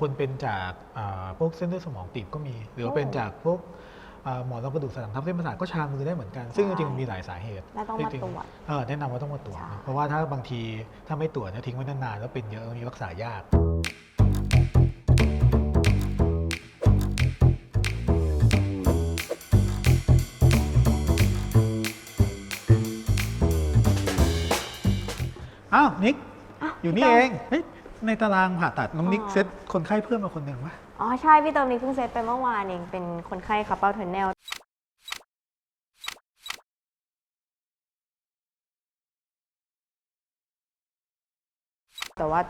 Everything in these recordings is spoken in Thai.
คนเป็นจากอ่าพวกเส้นเลือดสมองตีบก็มี หรือว่าโอ้เป็นจากพวกอ่าหมอนรองกระดูกสันหลังทับเส้นประสาทก็ชามือได้เหมือนกัน ซึ่งจใช่ริงๆมันมีหลายสาเหตุและต้องมาจริงตรวจเออแนะนำว่าต้องมาตรวจใช่นะเพราะว่าถ้าบางทีถ้าไม่ตรวจเนี่ยทิ้งไว้นานๆแล้วเป็นเยอะบางทีรักษายากอ้าวนิกอะอยู่นี่พี่เอต้งเฮ้ย ในตารางผ่าตัดน้องนิกอ๋อเซตคนไข้เพิ่มมาคนหนึ่งวะอ๋อใช่ พี่เติมนี่เพิ่งเซตไปเมื่อวานเองเป็นคนไข้คัพเปิลเทอร์เนลแต่ว่า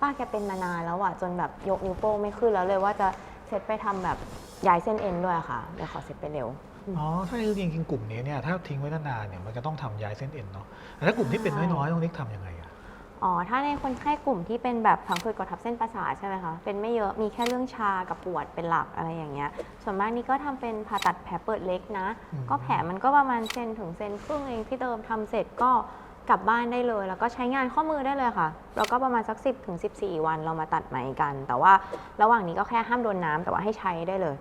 ป้าแกเป็นมานานแล้วอะจนแบบยกนิ้วโป้งไม่ขึ้นแล้วเลยว่าจะเซตไปทำแบบย้ายเส้นเอ็นด้วยอะค่ะเดี๋ยวขอเซตไปเร็วอ๋อใช่จริงๆกลุ่มนี้เนี่ยถ้าทิ้งไว้นานๆเนี่ยมันจะต้องทำย้ายเส้นเอ็นเนาะแต่ถ้ากลุ่มที่เป็นน้อยๆน้องนิกทำยังไงอะ อ๋อ ถ้าในคนไข้กลุ่มที่เป็นแบบผังผืดกดทับเส้นประสาทใช่ไหมคะ เป็นไม่เยอะ มีแค่เรื่องชากับปวดเป็นหลักอะไรอย่างเงี้ย ส่วนมากนี่ก็ทำเป็นผ่าตัดแผลเปิดเล็กนะ ก็แผลมันก็ประมาณเซนถึงเซนครึ่งเองพี่เติมทำเสร็จก็กลับบ้านได้เลย แล้วก็ใช้งานข้อมือได้เลยค่ะ แล้วก็ประมาณสัก 10ถึง14 วันเรามาตัดไหมกัน แต่ว่าระหว่างนี้ก็แค่ห้ามโดนน้ำแต่ว่าให้ใช้ได้เลย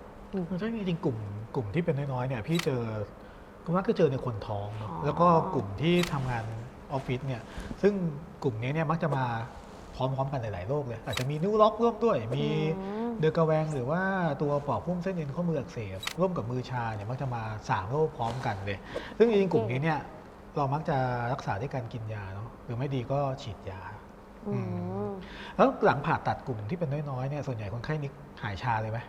ใช่จริงๆกลุ่มกลุ่มที่เป็นน้อยๆเนี่ยพี่เจอก็มักจะเจอในคนท้องเนอะอ๋อแล้วก็กลุ่มที่ทำงาน ออฟฟิศเนี่ยซึ่งกลุ่มนี้เนี่ยมักจะมาพร้อมๆกันหลายๆโรคเลย อาจจะมีนิ้วล็อกร่วมด้วย มีอืมเดือกระแวงหรือว่าตัวปอกพุ่มเส้นเอ็นข้อมืออักเสบร่วมกับมือชาเนี่ยมักจะมาสามโรคพร้อมกันเลย ซึ่งจริงๆกลุ่มนี้เนี่ยเรามักจะรักษาด้วยการกินยาเนาะหรือไม่ดีก็ฉีดยาอืมแล้วหลังผ่าตัดกลุ่มที่เป็นน้อยๆเนี่ยส่วนใหญ่คนไข้นิกหายชาเลยไหม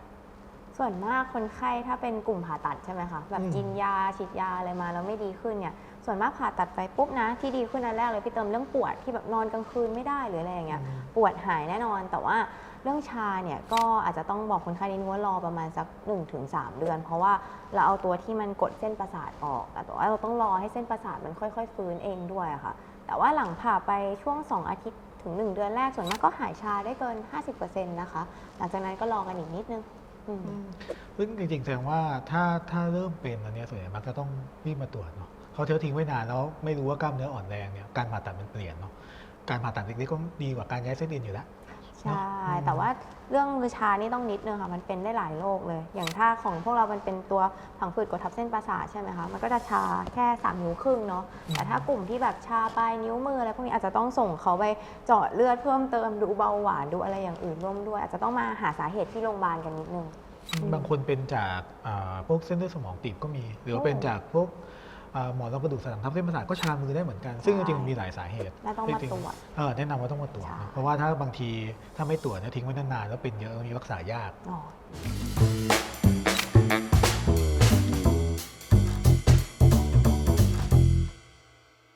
ส่วนมากคนไข้ถ้าเป็นกลุ่มผ่าตัดใช่ไหมคะแบบอืมกินยาฉีดยาอะไรมาแล้วไม่ดีขึ้นเนี่ย ส่วนมากผ่าตัดไปปุ๊บนะ ที่ดีขึ้นอันแรกเลยพี่เติมเรื่องปวดที่แบบนอนกลางคืนไม่ได้หรืออะไรอย่างเงี้ยปวดหายแน่นอน แต่ว่าเรื่องชาเนี่ยก็อาจจะต้องบอกคนไข้นิดนึงว่ารอประมาณสัก 1-3 เดือน เพราะว่าเราเอาตัวที่มันกดเส้นประสาทออกแต่ว่าเราต้องรอให้เส้นประสาทมันค่อย ๆ ฟื้นเองด้วยอะค่ะ แต่ว่าหลังผ่าไปช่วง 2 อาทิตย์ถึง 1 เดือนแรกส่วนมากก็หายชาได้เกิน 50%นะคะ หลังจากนั้นก็รอกันอีกนิดนึงอืม ซึ่งจริงๆแสดงว่าถ้าถ้าเริ่มเป็นอันเนี้ยส่วนใหญ่มักจะต้องรีบมาตรวจเนาะเขาเทวทิ้งไว้นานแล้วไม่รู้ว่ากล้ามเนื้ออ่อนแรงเนี่ยการผ่าตัดมันเปลี่ยนเนาะการผ่าตัดเล็กๆก็ดีกว่าการย้ายเส้นเอ็นอยู่แล้ว ใช่อืมแต่ว่าเรื่องมือชานี่ต้องนิดนึงค่ะ มันเป็นได้หลายโรคเลย อย่างถ้าของพวกเรา มันเป็นตัวผังผืดกดทับเส้นประสาทใช่ไหมคะ มันก็จะชาแค่3นิ้วครึ่งเนาะ แต่ถ้ากลุ่มที่แบบชาปลายนิ้วมืออะไรพวกนี้อาจจะต้องส่งเขาไปเจาะเลือดเพิ่มเติมดูเบาหวานดูอะไรอย่างอื่นร่วมด้วย อาจจะต้องมาหาสาเหตุที่โรงพยาบาลกันนิดนึงอืมบางคนเป็นจากอ่าพวกเส้นเลือดสมองตีบก็มี หรือว่าเป็นจากพวกอ่า หมอนรองกระดูกสันหลังทับเส้นประสาทก็ชามือได้เหมือนกัน ซึ่งจริงๆมันมีหลายสาเหตุและต้องมาจริงตรวจๆเออแนะนำว่าต้องมาตรวจใช่นะเพราะว่าถ้าบางทีถ้าไม่ตรวจเนี่ยทิ้งไว้นานๆแล้วเป็นเยอะบางทีรักษายากอ๋อ